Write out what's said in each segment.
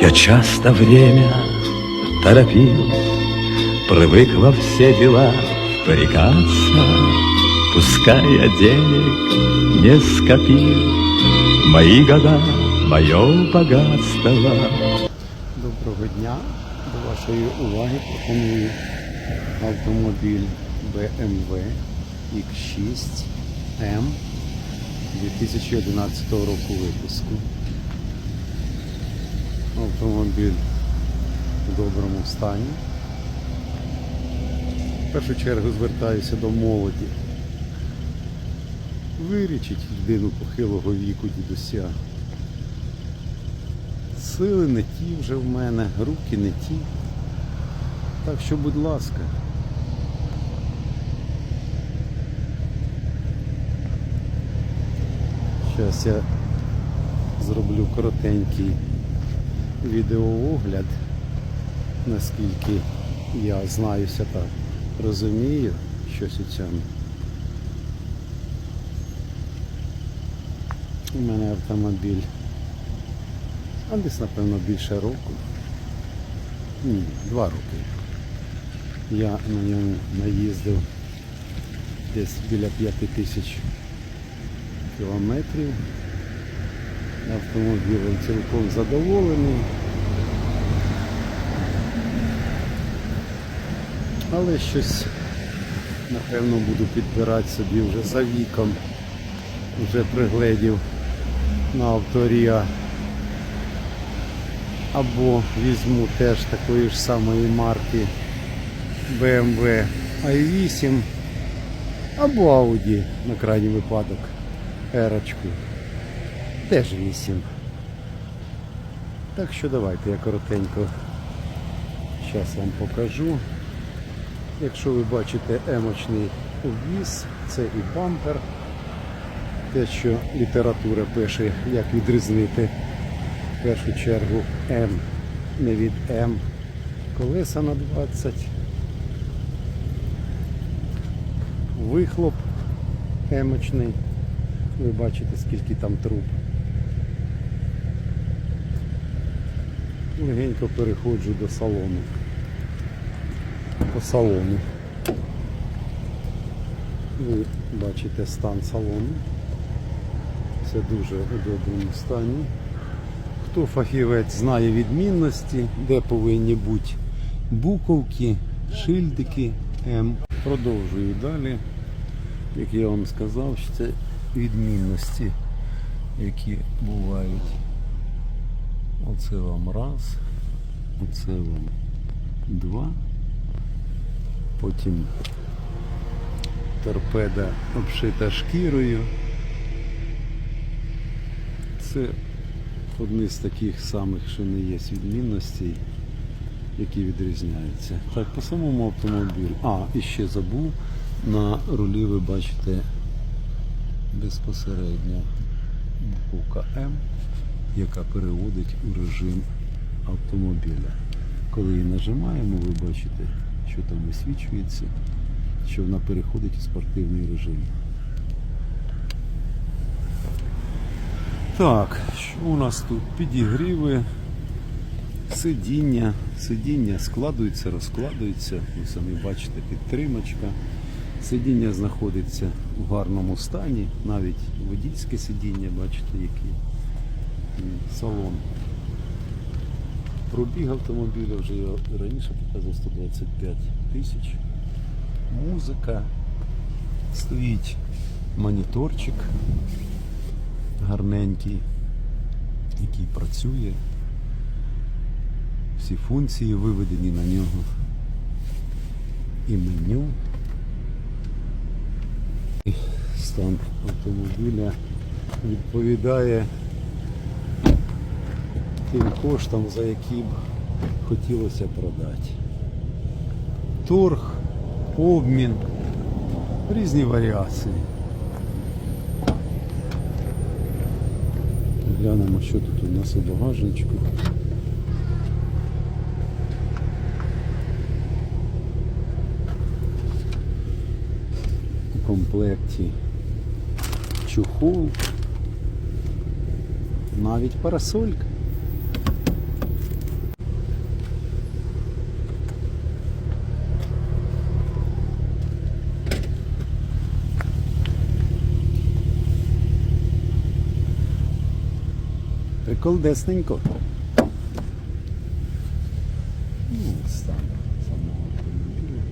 Я часто время торопил, Привык во все дела впрягаться, Пускай я денег не скопил, Мои года, мое богатство. Доброго дня. До вашої уваги пропоную автомобіль BMW X6 M 2011 року випуску. Автомобіль в доброму стані. В першу чергу звертаюся до молоді. Вирічіть людину похилого віку дідуся. Сили не ті вже в мене, руки не ті. Так що, будь ласка. Зараз я зроблю коротенький відеоогляд, наскільки я знаюся та розумію щось у цьому. У мене автомобіль а десь, напевно, більше року. Ні, два роки. Я на ньому наїздив десь біля п'яти тисяч кілометрів. Автомобілем цілком задоволений. Але щось, напевно, буду підбирати собі вже за віком. Вже пригледів на авторія або візьму теж такої ж самої марки BMW i8 або Audi на крайній випадок ерочку. Теж 8. Так що давайте я коротенько зараз вам покажу. Якщо ви бачите емочний обвіз, це і бампер. Те, що література пише, як відрізнити в першу чергу М, не від М. Колеса на 20. Вихлоп емочний. Ви бачите, скільки там труб. Легенько переходжу до салону. По салону. Ви бачите стан салону. Це дуже у доброму стані. Хто фахівець знає відмінності, де повинні бути буковки, шильдики М. Продовжую далі. Як я вам сказав, що це відмінності, які бувають. Оце вам раз, оце вам два. Потім торпеда обшита шкірою. Це одні з таких самих, що не є відмінностей, які відрізняються. Так, по самому автомобілю. А, і ще забув, на рулі ви бачите безпосередньо буковка М, яка переводить у режим автомобіля. Коли її нажимаємо, ви бачите, що там висвічується, що вона переходить у спортивний режим. Так, що у нас тут? Підігріви, сидіння. Сидіння складується, розкладується. Ви самі бачите, підтримочка. Сидіння знаходиться в гарному стані, навіть водійське сидіння, бачите, який Салон. Пробіг автомобіля вже я раніше показував 125 тисяч. Музика. Стоїть моніторчик гарненький, який працює. Всі функції виведені на нього. І меню. Стан автомобіля відповідає тим коштам, за які б хотілося продати. Торг, обмін, різні варіації. Глянемо, що тут у нас у багажничку. У комплекті чухол, навіть парасолька. Автомобіля.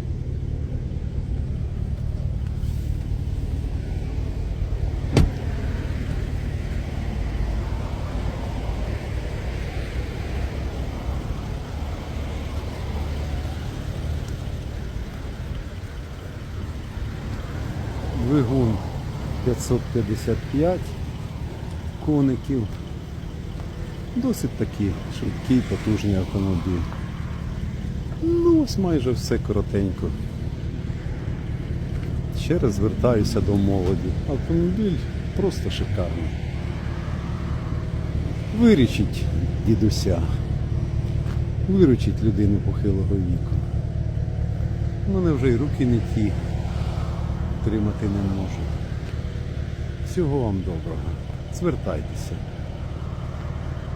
Двигун 555 коників. Досить такий швидкий, потужний автомобіль. Ну, ось майже все коротенько. Ще раз звертаюся до молоді. Автомобіль просто шикарний. Вирічить дідуся. Виручить людину похилого віку. У мене вже й руки не ті. Тримати не можу. Всього вам доброго. Звертайтеся.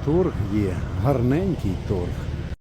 Торг є, гарненький торг.